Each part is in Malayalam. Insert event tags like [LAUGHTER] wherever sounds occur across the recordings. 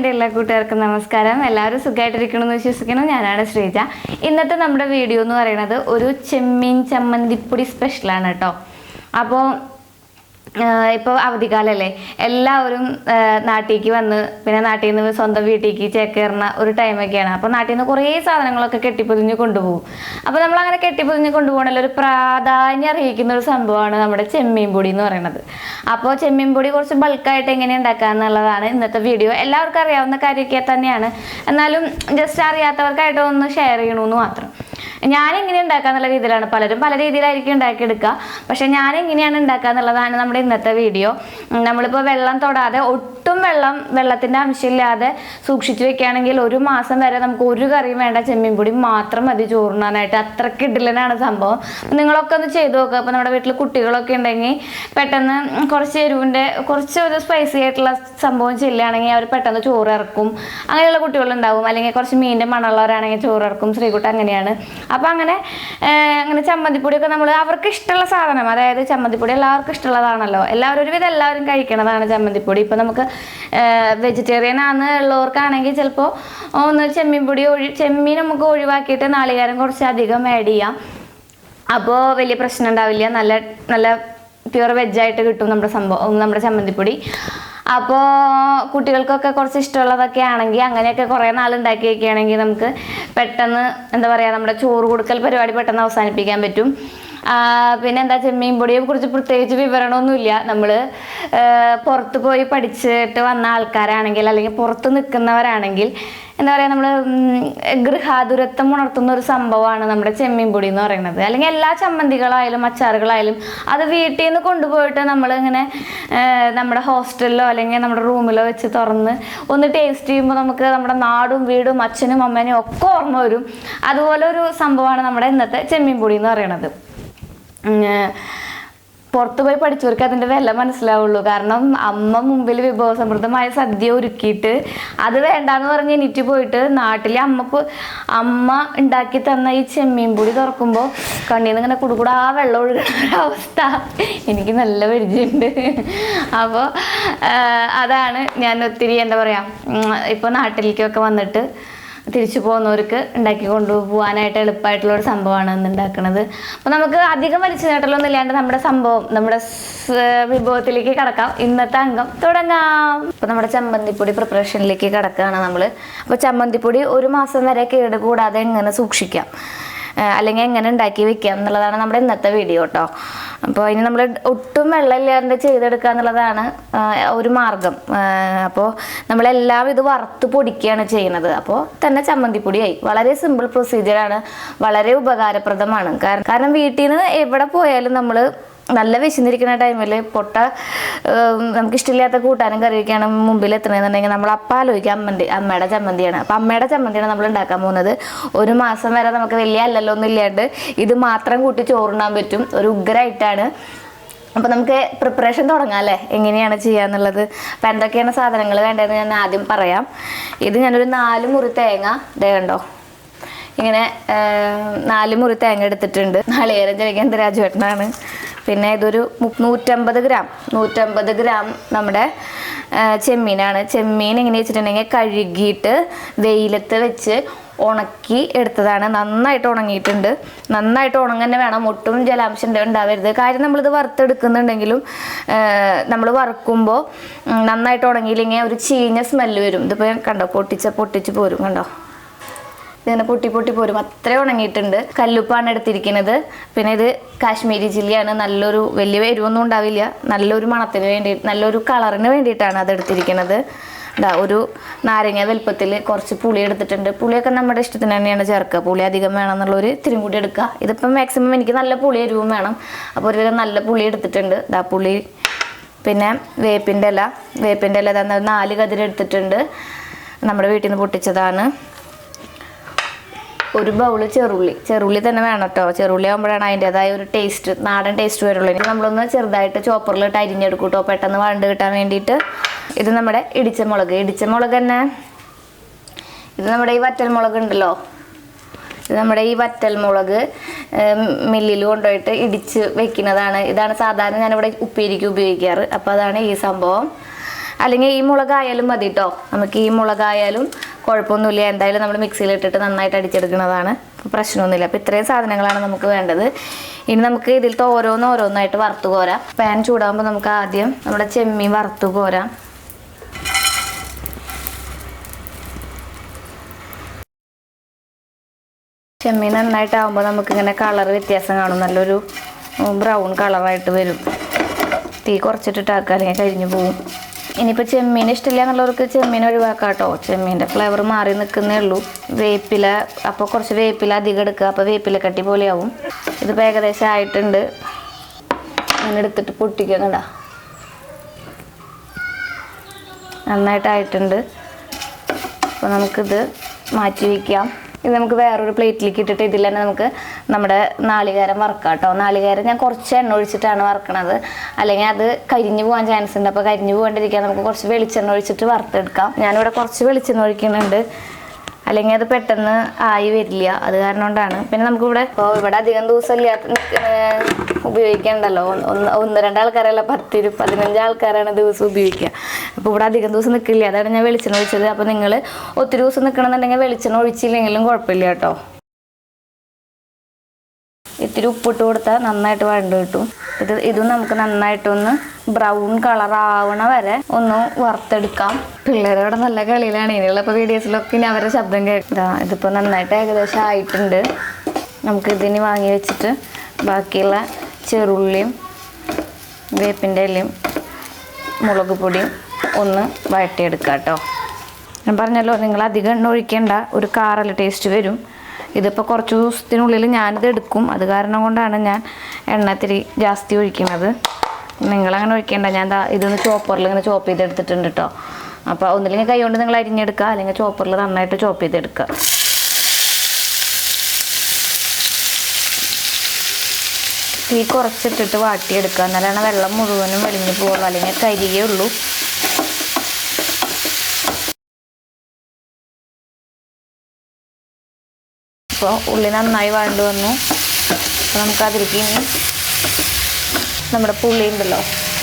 എന്റെ എല്ലാ കൂട്ടുകാർക്കും നമസ്കാരം. എല്ലാവരും സുഖമായിട്ടിരിക്കണമെന്ന് വിശ്വസിക്കണം ഞാനാണ് ശ്രീജ. ഇന്നത്തെ നമ്മുടെ വീഡിയോ എന്ന് പറയുന്നത് ഒരു ചെമ്മീൻ ചമ്മന്തിപ്പൊടി സ്പെഷ്യലാണ് കേട്ടോ. അപ്പോൾ ഇപ്പോൾ അവധിക്കാലല്ലേ. എല്ലാവരും നാട്ടിലേക്ക് വന്ന് പിന്നെ നാട്ടിൽ നിന്ന് സ്വന്തം വീട്ടിലേക്ക് ചേക്കേറുന്ന ഒരു ടൈമൊക്കെയാണ്. അപ്പോൾ നാട്ടിൽ നിന്ന് കുറേ സാധനങ്ങളൊക്കെ കെട്ടിപ്പൊതിഞ്ഞ് കൊണ്ടുപോകും. അപ്പോൾ നമ്മൾ അങ്ങനെ കെട്ടിപ്പൊതിഞ്ഞ് കൊണ്ടുപോകണല്ലോ ഒരു പ്രാധാന്യം അറിയിക്കുന്ന ഒരു സംഭവമാണ് നമ്മുടെ ചെമ്മീൻ പൊടി എന്ന് പറയുന്നത്. അപ്പോൾ ചെമ്മീൻ പൊടി കുറച്ച് ബൾക്കായിട്ട് എങ്ങനെ ഉണ്ടാക്കുക എന്നുള്ളതാണ് ഇന്നത്തെ വീഡിയോ എല്ലാവർക്കും അറിയാവുന്ന കാര്യമൊക്കെ തന്നെയാണ്. എന്നാലും ജസ്റ്റ് അറിയാത്തവർക്കായിട്ട് ഒന്ന് ഷെയർ ചെയ്യണമെന്ന് മാത്രം. ഞാൻ എങ്ങനെ ഉണ്ടാക്കാന്നുള്ള രീതിയിലാണ് പലരും പല രീതിയിലായിരിക്കും ഉണ്ടാക്കിയെടുക്കുക. പക്ഷെ ഞാൻ എങ്ങനെയാണ് ഉണ്ടാക്കുക എന്നുള്ളതാണ് നമ്മുടെ ഇന്നത്തെ വീഡിയോ. നമ്മളിപ്പോൾ വെള്ളം തൊടാതെ ഒട്ടും വെള്ളം വെള്ളത്തിന്റെ അംശമില്ലാതെ സൂക്ഷിച്ചു വെക്കുകയാണെങ്കിൽ ഒരു മാസം വരെ നമുക്ക് ഒരു കറിയും വേണ്ട ചെമ്മീൻ പൊടി മാത്രം മതി ചോറുണ്ണാനായിട്ട്. അത്രയ്ക്ക് ഇഡ്ഡലനാണ് സംഭവം. നിങ്ങളൊക്കെ ഒന്ന് ചെയ്തു നോക്കുക അപ്പോൾ നമ്മുടെ വീട്ടിൽ കുട്ടികളൊക്കെ ഉണ്ടെങ്കിൽ പെട്ടെന്ന് കുറച്ച് എരിവിന്റെ കുറച്ച് ഒരു സ്പൈസി ആയിട്ടുള്ള സംഭവം ചെല്ലുകയാണെങ്കിൽ അവർ പെട്ടെന്ന് ചോറ് ഇറക്കും. അങ്ങനെയുള്ള കുട്ടികളുണ്ടാവും. അല്ലെങ്കിൽ കുറച്ച് മീനിന്റെ മണമുള്ളവരാണെങ്കിൽ ചോറ് ഇറക്കും. ശ്രീകുട്ട അങ്ങനെയാണ്. അപ്പോൾ അങ്ങനെ അങ്ങനെ ചമ്മന്തിപ്പൊടിയൊക്കെ നമ്മൾ അവർക്ക് ഇഷ്ടമുള്ള സാധനം അതായത് ചമ്മന്തിപ്പൊടി എല്ലാവർക്കും ഇഷ്ടമുള്ളതാണല്ലോ. എല്ലാവരും ഒരുവിധം എല്ലാവരും കഴിക്കണതാണ് ചമ്മന്തിപ്പൊടി. ഇപ്പോൾ നമുക്ക് വെജിറ്റേറിയൻ ആണ് ഉള്ളവർക്കാണെങ്കിൽ ചിലപ്പോൾ ഒന്ന് ചെമ്മീൻ പൊടി ഒഴി ചെമ്മീൻ നമുക്ക് ഒഴിവാക്കിയിട്ട് നാളികേരം കുറച്ച് അധികം ആഡ് ചെയ്യാം. അപ്പോൾ വലിയ പ്രശ്നം ഉണ്ടാവില്ല. നല്ല നല്ല പ്യുവർ വെജായിട്ട് കിട്ടും നമ്മുടെ സംഭവം നമ്മുടെ ചമ്മന്തിപ്പൊടി. അപ്പോൾ കുട്ടികൾക്കൊക്കെ കുറച്ച് ഇഷ്ടമുള്ളതൊക്കെ ആണെങ്കിൽ അങ്ങനെയൊക്കെ കുറേ നാൾ ഉണ്ടാക്കി വെക്കുകയാണെങ്കിൽ നമുക്ക് പെട്ടെന്ന് എന്താ പറയുക നമ്മുടെ ചോറ് കൊടുക്കൽ പരിപാടി പെട്ടെന്ന് അവസാനിപ്പിക്കാൻ പറ്റും. പിന്നെ എന്താ ചെമ്മീൻ പൊടിയെ കുറിച്ച് പ്രത്യേകിച്ച് വിവരണമൊന്നുമില്ല. നമ്മൾ പുറത്ത് പോയി പഠിച്ചിട്ട് വന്ന ആൾക്കാരാണെങ്കിൽ അല്ലെങ്കിൽ പുറത്ത് നിൽക്കുന്നവരാണെങ്കിൽ എന്താ പറയുക നമ്മൾ ഗൃഹാതുരത്വം ഉണർത്തുന്ന ഒരു സംഭവമാണ് നമ്മുടെ ചെമ്മീൻ പൊടി എന്ന് പറയുന്നത്. അല്ലെങ്കിൽ എല്ലാ ചമ്മന്തികളായാലും അച്ചാറുകളായാലും അത് വീട്ടിൽ നിന്ന് കൊണ്ടുപോയിട്ട് നമ്മൾ ഇങ്ങനെ നമ്മുടെ ഹോസ്റ്റലിലോ അല്ലെങ്കിൽ നമ്മുടെ റൂമിലോ വെച്ച് തുറന്ന് ഒന്ന് ടേസ്റ്റ് ചെയ്യുമ്പോൾ നമുക്ക് നമ്മുടെ നാടും വീടും അച്ഛനും അമ്മേനും ഒക്കെ ഓർമ്മ വരും. അതുപോലെ ഒരു സംഭവമാണ് നമ്മുടെ ഇന്നത്തെ ചെമ്മീൻ പൊടി എന്ന് പറയുന്നത്. പുറത്തു പോയി പഠിച്ചവർക്ക് അതിന്റെ വില മനസ്സിലാവുള്ളൂ. കാരണം അമ്മ മുമ്പിൽ വിഭവസമൃദ്ധമായ സദ്യ ഒരുക്കിയിട്ട് അത് വേണ്ടാന്ന് പറഞ്ഞ് എനിറ്റ് പോയിട്ട് നാട്ടിലെ അമ്മയ്ക്ക് അമ്മ ഉണ്ടാക്കി തന്ന ഈ ചെമ്മീൻ പൊടി തുറക്കുമ്പോൾ കണ്ണീന്ന് ഇങ്ങനെ കുടുകൂടെ ആ വെള്ളം ഒഴുകുന്ന [LAUGHS] അവസ്ഥ. എനിക്ക് നല്ല പരിചയമുണ്ട്. അപ്പോൾ അതാണ് ഞാൻ ഒത്തിരി എന്താ പറയുക ഇപ്പോൾ നാട്ടിലേക്കൊക്കെ വന്നിട്ട് തിരിച്ചു പോകുന്നവർക്ക് ഉണ്ടാക്കി കൊണ്ടുപോകാനായിട്ട് എളുപ്പമായിട്ടുള്ള ഒരു സംഭവമാണ് ഉണ്ടാക്കുന്നത് അപ്പോൾ നമുക്ക് അധികം വലിച്ചു നീട്ടലൊന്നും ഇല്ലാണ്ട് നമ്മുടെ സംഭവം നമ്മുടെ വിഭവത്തിലേക്ക് കടക്കാം. ഇന്നത്തെ അംഗം തുടങ്ങാം. അപ്പോൾ നമ്മുടെ ചമ്മന്തിപ്പൊടി പ്രിപ്പറേഷനിലേക്ക് കിടക്കുകയാണ് നമ്മൾ അപ്പോൾ ചമ്മന്തിപ്പൊടി ഒരു മാസം വരെ കേട് കൂടാതെ എങ്ങനെ സൂക്ഷിക്കാം? അല്ലെങ്കിൽ എങ്ങനെ ഉണ്ടാക്കി വെക്കാം എന്നുള്ളതാണ് നമ്മുടെ ഇന്നത്തെ വീഡിയോ കേട്ടോ അപ്പോൾ ഇനി നമ്മൾ ഒട്ടും വെള്ളമില്ലാണ്ട് ചെയ്തെടുക്കുക എന്നുള്ളതാണ് ഒരു മാർഗം. അപ്പോൾ നമ്മളെല്ലാം ഇത് വറുത്ത് പൊടിക്കുകയാണ് ചെയ്യുന്നത്. അപ്പോൾ തന്നെ ചമ്മന്തിപ്പൊടിയായി. വളരെ സിമ്പിൾ പ്രൊസീജിയറാണ് വളരെ ഉപകാരപ്രദമാണ്. കാരണം കാരണം വീട്ടിൽ നിന്ന് എവിടെ പോയാലും നമ്മൾ നല്ല വിശന്നിരിക്കുന്ന ടൈമിൽ പൊട്ട നമുക്കിഷ്ടമില്ലാത്ത കൂട്ടാനും കറിയൊക്കെയാണ് മുമ്പിൽ എത്തണമെന്നുണ്ടെങ്കിൽ നമ്മൾ അപ്പം ആലോചിക്കുക അമ്മന്റെ അമ്മയുടെ ചമ്മന്തിയാണ്. അപ്പം അമ്മയുടെ ചമ്മന്തിയാണ് നമ്മൾ ഉണ്ടാക്കാൻ പോകുന്നത്. ഒരു മാസം വരെ നമുക്ക് വലിയ അല്ലല്ലോ ഒന്നും ഇല്ലാണ്ട് ഇത് മാത്രം കൂട്ടി ചോറുണ്ണാൻ പറ്റും. ഒരു ഉഗ്രമായിട്ടാണ് അപ്പോൾ നമുക്ക് പ്രിപ്പറേഷൻ തുടങ്ങാം അല്ലേ? എങ്ങനെയാണ് ചെയ്യാന്നുള്ളത് അപ്പം എന്തൊക്കെയാണ് സാധനങ്ങൾ വേണ്ടതെന്ന് ഞാൻ ആദ്യം പറയാം. ഇത് ഞാനൊരു നാല് മുറി തേങ്ങ ദേ കണ്ടോ? ഇങ്ങനെ നാല് മുറി തേങ്ങ എടുത്തിട്ടുണ്ട്. നാളികേരം ജനിക്കാൻ രാജുവേട്ടനാണ് പിന്നെ ഇതൊരു നൂറ്റമ്പത് ഗ്രാം. നൂറ്റമ്പത് ഗ്രാം നമ്മുടെ ചെമ്മീനാണ്. ചെമ്മീൻ എങ്ങനെ വെച്ചിട്ടുണ്ടെങ്കിൽ കഴുകിയിട്ട് വെയിലത്ത് വെച്ച് ഉണക്കി എടുത്തതാണ്. നന്നായിട്ട് ഉണങ്ങിയിട്ടുണ്ട്. നന്നായിട്ട് ഉണങ്ങന്നെ വേണം. ഒട്ടും ജലാംശം ഉണ്ടാവരുത്. കാര്യം നമ്മളിത് വറുത്തെടുക്കുന്നുണ്ടെങ്കിലും നമ്മൾ വറുക്കുമ്പോൾ നന്നായിട്ട് ഉണങ്ങിയില്ലെങ്കിൽ ഒരു ചീഞ്ഞ സ്മെല്ല് വരും. ഇതിപ്പോൾ കണ്ടോ? പൊട്ടിച്ച പൊട്ടിച്ച് പോരും. കണ്ടോ? ഇതിങ്ങനെ പൊട്ടി പൊട്ടി പോരും. അത്ര ഉണങ്ങിയിട്ടുണ്ട്. കല്ലുപ്പാണ് എടുത്തിരിക്കുന്നത്. പിന്നെ ഇത് കാശ്മീരി ചില്ലിയാണ്. നല്ലൊരു വലിയ എരിവൊന്നും ഉണ്ടാവില്ല. നല്ലൊരു മണത്തിന് വേണ്ടി നല്ലൊരു കളറിന് വേണ്ടിയിട്ടാണ് അത് എടുത്തിരിക്കുന്നത്. ഇതാ ഒരു നാരങ്ങ വലുപ്പത്തിൽ കുറച്ച് പുളി എടുത്തിട്ടുണ്ട്. പുളിയൊക്കെ നമ്മുടെ ഇഷ്ടത്തിന് തന്നെയാണ് ചേർക്കുക. പുളി അധികം വേണം എന്നുള്ളൊരു ഇത്തിരി കൂടി എടുക്കുക. ഇതിപ്പം മാക്സിമം എനിക്ക് നല്ല പുളി എരിവും വേണം. അപ്പോൾ ഒരുവിധം നല്ല പുളി എടുത്തിട്ടുണ്ട്. ഇതാ പുളി പിന്നെ വേപ്പിന്റെ ഇല. വേപ്പിന്റെ ഇല നാല് കതിരെടുത്തിട്ടുണ്ട് നമ്മുടെ വീട്ടിൽ നിന്ന് പൊട്ടിച്ചതാണ്. ഒരു ബൗൾ ചെറുള്ളി. ചെറുള്ളി തന്നെ വേണം കേട്ടോ ചെറുള്ളി ആകുമ്പോഴാണ് അതിന്റെതായ ഒരു ടേസ്റ്റ് നാടൻ ടേസ്റ്റ് വരുള്ളൂ. ഇനി നമ്മളൊന്ന് ചെറുതായിട്ട് ചോപ്പറിലിട്ട് അരിഞ്ഞെടുക്കും കേട്ടോ പെട്ടെന്ന് വണ്ട് കിട്ടാൻ വേണ്ടിയിട്ട്. ഇത് നമ്മുടെ ഇടിച്ച മുളക് ഇടിച്ച മുളക് തന്നെ. ഇത് നമ്മുടെ ഈ വറ്റൽ മുളക് ഉണ്ടല്ലോ. ഇത് നമ്മുടെ ഈ വറ്റൽ മുളക് മില്ലിൽ കൊണ്ടുപോയിട്ട് ഇടിച്ച് വെക്കുന്നതാണ്. ഇതാണ് സാധാരണ ഞാനിവിടെ ഉപ്പേരിക്ക് ഉപയോഗിക്കാറ്. അപ്പോൾ അതാണ് ഈ സംഭവം. അല്ലെങ്കിൽ ഈ മുളകായാലും മതി കേട്ടോ നമുക്ക് ഈ മുളകായാലും കുഴപ്പമൊന്നുമില്ല. എന്തായാലും നമ്മൾ മിക്സിയിൽ ഇട്ടിട്ട് നന്നായിട്ട് അടിച്ചെടുക്കുന്നതാണ്. പ്രശ്നമൊന്നുമില്ല. അപ്പോൾ ഇത്രയും സാധനങ്ങളാണ് നമുക്ക് വേണ്ടത്. ഇനി നമുക്ക് ഇതിലത്തെ ഓരോന്ന് ഓരോന്നായിട്ട് വറുത്ത് കോരാം. പാൻ ചൂടാകുമ്പോൾ നമുക്ക് ആദ്യം നമ്മുടെ ചെമ്മീൻ വറുത്ത് കോരാം. ചെമ്മീൻ നന്നായിട്ടാകുമ്പോൾ നമുക്കിങ്ങനെ കളർ വ്യത്യാസം കാണും. നല്ലൊരു ബ്രൗൺ കളറായിട്ട് വരും. തീ കുറച്ചിട്ടിട്ടാക്കുക അല്ലെങ്കിൽ കരിഞ്ഞു പോവും. ഇനിയിപ്പോൾ ചെമ്മീൻ ഇഷ്ടമില്ല എന്നുള്ളവർക്ക് ചെമ്മീൻ ഒഴിവാക്കാം കേട്ടോ ചെമ്മീന്റെ ഫ്ലേവർ മാറി നിൽക്കുന്നേ ഉള്ളൂ. വേപ്പില അപ്പോൾ കുറച്ച് വേപ്പില അധികം എടുക്കുക. അപ്പോൾ വേപ്പില കട്ടി പോലെയാവും. ഇത് ഏകദേശം ആയിട്ടുണ്ട്. അങ്ങനെ എടുത്തിട്ട് പൊട്ടിക്കുന്നുണ്ടാ നന്നായിട്ടായിട്ടുണ്ട്. അപ്പോൾ നമുക്കിത് മാറ്റി വയ്ക്കാം. ഇത് നമുക്ക് വേറൊരു പ്ലേറ്റിലേക്ക് ഇട്ടിട്ട് ഇതിൽ തന്നെ നമുക്ക് നമ്മുടെ നാളികേരം വറക്കാം കേട്ടോ. നാളികേരം ഞാൻ കുറച്ച് എണ്ണ ഒഴിച്ചിട്ടാണ് വറക്കണത്. അല്ലെങ്കിൽ അത് കരിഞ്ഞു പോകാൻ ചാൻസ് ഉണ്ട്. അപ്പോൾ കരിഞ്ഞു പോകാണ്ടിരിക്കാൻ നമുക്ക് കുറച്ച് വെളിച്ചെണ്ണ ഒഴിച്ചിട്ട് വറുത്തെടുക്കാം. ഞാനിവിടെ കുറച്ച് വെളിച്ചെണ്ണ ഒഴിക്കുന്നുണ്ട്. അല്ലെങ്കിൽ അത് പെട്ടെന്ന് ആയി വരില്ല. അത് കാരണം കൊണ്ടാണ്. പിന്നെ നമുക്കിവിടെ ഇപ്പോൾ ഇവിടെ അധികം ദിവസം ഇല്ലാത്ത ഉപയോഗിക്കണ്ടല്ലോ. ഒന്ന് ഒന്ന് രണ്ടാൾക്കാരല്ല പത്തിരു പതിനഞ്ച് ആൾക്കാരാണ് ദിവസം ഉപയോഗിക്കുക. അപ്പോൾ ഇവിടെ അധികം ദിവസം നിൽക്കില്ല അതാണ് ഞാൻ വെളിച്ചെണ്ണ ഒഴിച്ചത്. അപ്പോൾ നിങ്ങൾ ഒത്തിരി ദിവസം നിൽക്കണമെന്നുണ്ടെങ്കിൽ വെളിച്ചെണ്ണ ഒഴിച്ചില്ലെങ്കിലും കുഴപ്പമില്ല കേട്ടോ. ഇത്തിരി ഉപ്പിട്ട് കൊടുത്താൽ നന്നായിട്ട് വഴണ്ട് കിട്ടും. ഇത് ഇതും നമുക്ക് നന്നായിട്ടൊന്ന് ബ്രൗൺ കളർ ആവണ വരെ ഒന്ന് വറുത്തെടുക്കാം. പിള്ളേരോടെ നല്ല കളിയിലാണ്. ഇനിയുള്ള ഇപ്പോൾ വീഡിയോസിലൊക്കെ ഇനി അവരുടെ ശബ്ദം കേൾക്കാം. ഇതിപ്പോൾ നന്നായിട്ട് ഏകദേശം ആയിട്ടുണ്ട്. നമുക്ക് ഇതിന് വാങ്ങി വെച്ചിട്ട് ബാക്കിയുള്ള ചെറുള്ളിയും വേപ്പിന്റെ ഇലയും മുളക് പൊടിയും ഒന്ന് വഴട്ടിയെടുക്കാം കേട്ടോ. ഞാൻ പറഞ്ഞല്ലോ നിങ്ങൾ അധികം എണ്ണ ഒഴിക്കേണ്ട ഒരു കാറല്ല ടേസ്റ്റ് വരും. ഇതിപ്പോൾ കുറച്ച് ദിവസത്തിനുള്ളിൽ ഞാനിത് എടുക്കും. അത് കാരണം കൊണ്ടാണ് ഞാൻ എണ്ണ ഇത്തിരി ജാസ്തി ഒഴിക്കുന്നത്. നിങ്ങളങ്ങനെ ഒഴിക്കേണ്ട. ഞാൻ ദാ ഇതൊന്ന് ചോപ്പറിൽ ഇങ്ങനെ ചോപ്പ് ചെയ്തെടുത്തിട്ടുണ്ട് കേട്ടോ അപ്പോൾ ഒന്നില്ലെങ്കിൽ കൈ കൊണ്ട് നിങ്ങൾ അരിഞ്ഞെടുക്കുക അല്ലെങ്കിൽ ചോപ്പറിൽ നന്നായിട്ട് ചോപ്പ് ചെയ്തെടുക്കുക തീ കുറച്ചിട്ടിട്ട് വാട്ടിയെടുക്കുക എന്നാലാണ് വെള്ളം മുഴുവനും വെളിഞ്ഞു പോകുള്ളൂ അല്ലെങ്കിൽ കരിയേ ഉള്ളൂ. അപ്പോൾ ഉള്ളി നന്നായി വാണ്ട് വന്നു. അപ്പോൾ നമുക്ക് അതിലേക്ക് ഇനി നമ്മുടെ പുളി ഉണ്ടല്ലോ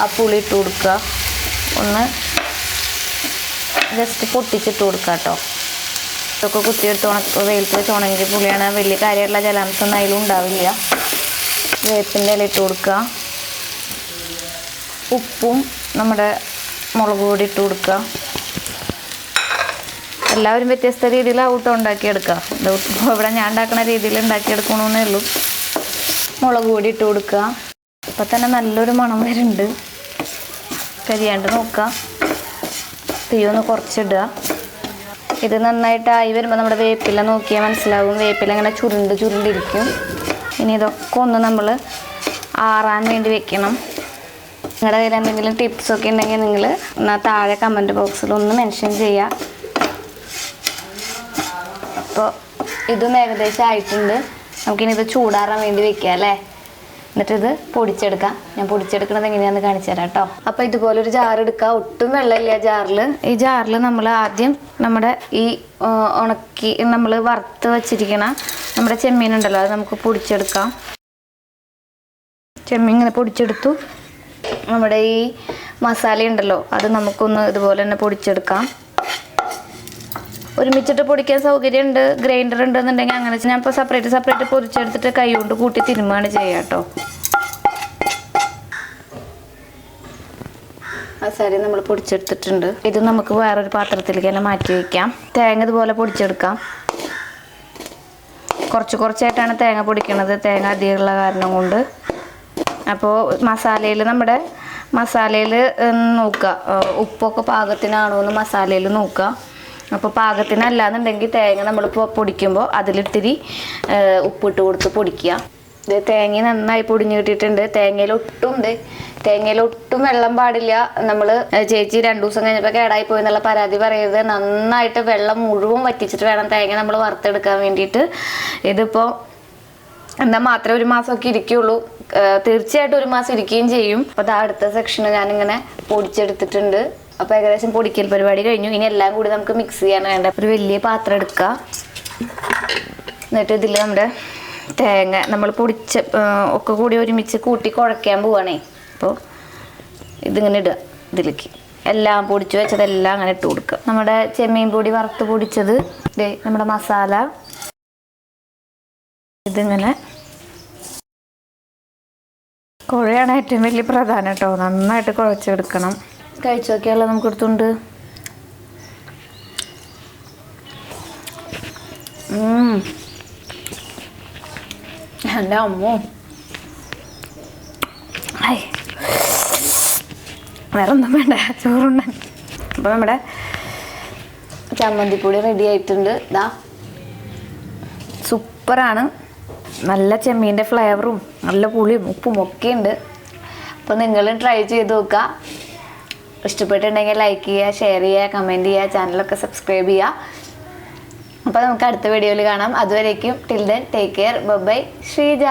ആ പുളി ഇട്ട് കൊടുക്കുക. ഒന്ന് ജസ്റ്റ് പൊട്ടിച്ചിട്ട് കൊടുക്കുക കേട്ടോ. ഇതൊക്കെ കുത്തിയെടുത്ത് ഉണക്ക വെയിലത്ത് വെച്ച് ഉണങ്ങിയ പുളിയാണ്. വലിയ കാര്യമായിട്ടുള്ള ജലാംശം ഒന്നും അതിലും ഉണ്ടാവില്ല. വേപ്പിന്റെ ഇല ഇട്ട് കൊടുക്കുക. ഉപ്പും നമ്മുടെ മുളക് പൊടി ഇട്ട് കൊടുക്കുക. എല്ലാവരും വ്യത്യസ്ത രീതിയിലാവും കേട്ടോ ഉണ്ടാക്കിയെടുക്കുക. ഇവിടെ ഞാൻ ഉണ്ടാക്കുന്ന രീതിയിൽ ഉണ്ടാക്കിയെടുക്കണമെന്നേ ഉള്ളൂ. മുളക് പൊടി ഇട്ട് കൊടുക്കുക. ഇപ്പം തന്നെ നല്ലൊരു മണം വരുന്നുണ്ട്. കരിയാണ്ട് നോക്കാം. തീ ഒന്ന് കുറച്ചിടുക. ഇത് നന്നായിട്ടായി വരുമ്പോൾ നമ്മുടെ വേപ്പില നോക്കിയാൽ മനസ്സിലാവും. വേപ്പില ഇങ്ങനെ ചുരുണ്ട് ചുരുണ്ടിരിക്കും. ഇനി ഇതൊക്കെ ഒന്ന് നമ്മൾ ആറാൻ വേണ്ടി വെക്കണം. നിങ്ങളുടെ കയ്യിൽ എന്തെങ്കിലും ടിപ്സൊക്കെ ഉണ്ടെങ്കിൽ നിങ്ങൾ എന്നാൽ താഴെ കമന്റ് ബോക്സിൽ ഒന്ന് മെൻഷൻ ചെയ്യുക അപ്പോൾ ഇതും ഏകദേശം ആയിട്ടുണ്ട്. നമുക്കിനി ഇത് ചൂടാറാൻ വേണ്ടി വെക്കാം അല്ലേ? എന്നിട്ട് ഇത് പൊടിച്ചെടുക്കാം. ഞാൻ പൊടിച്ചെടുക്കുന്നത് എങ്ങനെയാണെന്ന് കാണിച്ചു തരാം കേട്ടോ അപ്പോൾ ഇതുപോലെ ഒരു ജാർ എടുക്കുക ഒട്ടും വെള്ളമില്ല ജാറിൽ ഈ ജാറിൽ നമ്മൾ ആദ്യം നമ്മുടെ ഈ ഉണക്കി നമ്മൾ വറുത്ത് വച്ചിരിക്കണ നമ്മുടെ ചെമ്മീൻ ഉണ്ടല്ലോ അത് നമുക്ക് പൊടിച്ചെടുക്കാം. ചെമ്മീൻ ഇങ്ങനെ പൊടിച്ചെടുത്തു. നമ്മുടെ ഈ മസാല ഉണ്ടല്ലോ അത് നമുക്കൊന്ന് ഇതുപോലെ തന്നെ പൊടിച്ചെടുക്കാം. ഒരുമിച്ചിട്ട് പൊടിക്കാൻ സൗകര്യം ഉണ്ട് ഗ്രൈൻഡർ ഉണ്ടെന്നുണ്ടെങ്കിൽ അങ്ങനെ ഞാൻ ഇപ്പോൾ സെപ്പറേറ്റ് സെപ്പറേറ്റ് പൊരിച്ചെടുത്തിട്ട് കൈ കൊണ്ട് കൂട്ടി തിരുമ്മാണ് ചെയ്യുക കേട്ടോ. സാരി നമ്മൾ പൊടിച്ചെടുത്തിട്ടുണ്ട്. ഇത് നമുക്ക് വേറൊരു പാത്രത്തിലേക്ക് തന്നെ മാറ്റി വയ്ക്കാം തേങ്ങ ഇതുപോലെ പൊടിച്ചെടുക്കാം. കുറച്ച് കുറച്ചായിട്ടാണ് തേങ്ങ പൊടിക്കുന്നത് തേങ്ങ അധികമുള്ള കാരണം കൊണ്ട്. അപ്പോൾ മസാലയിൽ നമ്മുടെ മസാലയിൽ നോക്കുക. ഉപ്പൊക്കെ പാകത്തിനാണോ എന്ന് മസാലയിൽ നോക്കുക. അപ്പോൾ പാകത്തിന് അല്ലാന്നുണ്ടെങ്കിൽ തേങ്ങ നമ്മളിപ്പോൾ പൊടിക്കുമ്പോൾ അതിലിത്തിരി ഉപ്പിട്ട് കൊടുത്ത് പൊടിക്കുക. ഇത് തേങ്ങ നന്നായി പൊടിഞ്ഞു കിട്ടിയിട്ടുണ്ട്. തേങ്ങയിൽ ഒട്ടും ഇത് തേങ്ങയിൽ ഒട്ടും വെള്ളം പാടില്ല. നമ്മൾ ചേച്ചി രണ്ടു ദിവസം കഴിഞ്ഞപ്പോൾ കേടായി പോയി എന്നുള്ള പരാതി പറയരുത്. നന്നായിട്ട് വെള്ളം മുഴുവൻ വറ്റിച്ചിട്ട് വേണം തേങ്ങ നമ്മൾ വറുത്തെടുക്കാൻ വേണ്ടിയിട്ട്. ഇതിപ്പോൾ എന്നാൽ മാത്രമേ ഒരു മാസമൊക്കെ ഇരിക്കുള്ളൂ. ഏർ തീർച്ചയായിട്ടും ഒരു മാസം ഇരിക്കുകയും ചെയ്യും. അപ്പോൾ അടുത്ത സെക്ഷന് ഞാനിങ്ങനെ പൊടിച്ചെടുത്തിട്ടുണ്ട്. അപ്പോൾ ഏകദേശം പൊടിക്കൽ പരിപാടി കഴിഞ്ഞു. ഇനി എല്ലാം കൂടി നമുക്ക് മിക്സ് ചെയ്യാൻ വേണ്ട. ഒരു വലിയ പാത്രം എടുക്കുക എന്നിട്ട് ഇതിൽ നമ്മുടെ തേങ്ങ നമ്മൾ പൊടിച്ച ഒക്കെ കൂടി ഒരുമിച്ച് കൂട്ടി കുഴക്കാൻ പോവാണേ. അപ്പോൾ ഇതിങ്ങനെ ഇടുക ഇതിലേക്ക്. എല്ലാം പൊടിച്ചു വെച്ചതെല്ലാം അങ്ങനെ ഇട്ട് കൊടുക്കുക നമ്മുടെ ചെമ്മീൻ പൊടി വറുത്ത് പൊടിച്ചത് നമ്മുടെ മസാല. ഇതിങ്ങനെ കുഴയാണ് ഏറ്റവും വലിയ പ്രധാനം കേട്ടോ നന്നായിട്ട് കുഴച്ചെടുക്കണം. കഴിച്ചു? നോക്കിയാലോ നമുക്ക് എടുത്തുണ്ട്. എന്റെ അമ്മോ. വേറെ ഒന്നും വേണ്ട ചോറുണ്ട് അപ്പോൾ നമ്മുടെ ചമ്മന്തിപ്പൊടി റെഡി ആയിട്ടുണ്ട്. ഇതാ സൂപ്പറാണ്. നല്ല ചെമ്മീന്റെ ഫ്ലേവറും നല്ല പുളിയും ഉപ്പും ഒക്കെ ഉണ്ട് അപ്പോൾ നിങ്ങൾ ട്രൈ ചെയ്ത് നോക്കുക. ഇഷ്ടപ്പെട്ടിട്ടുണ്ടെങ്കിൽ ലൈക്ക് ചെയ്യുക ഷെയർ ചെയ്യുക കമന്റ് ചെയ്യുക ചാനലൊക്കെ സബ്സ്ക്രൈബ് ചെയ്യുക. അപ്പോൾ നമുക്ക് അടുത്ത വീഡിയോയിൽ കാണാം. അതുവരേക്കും till then take care bye Sreeja.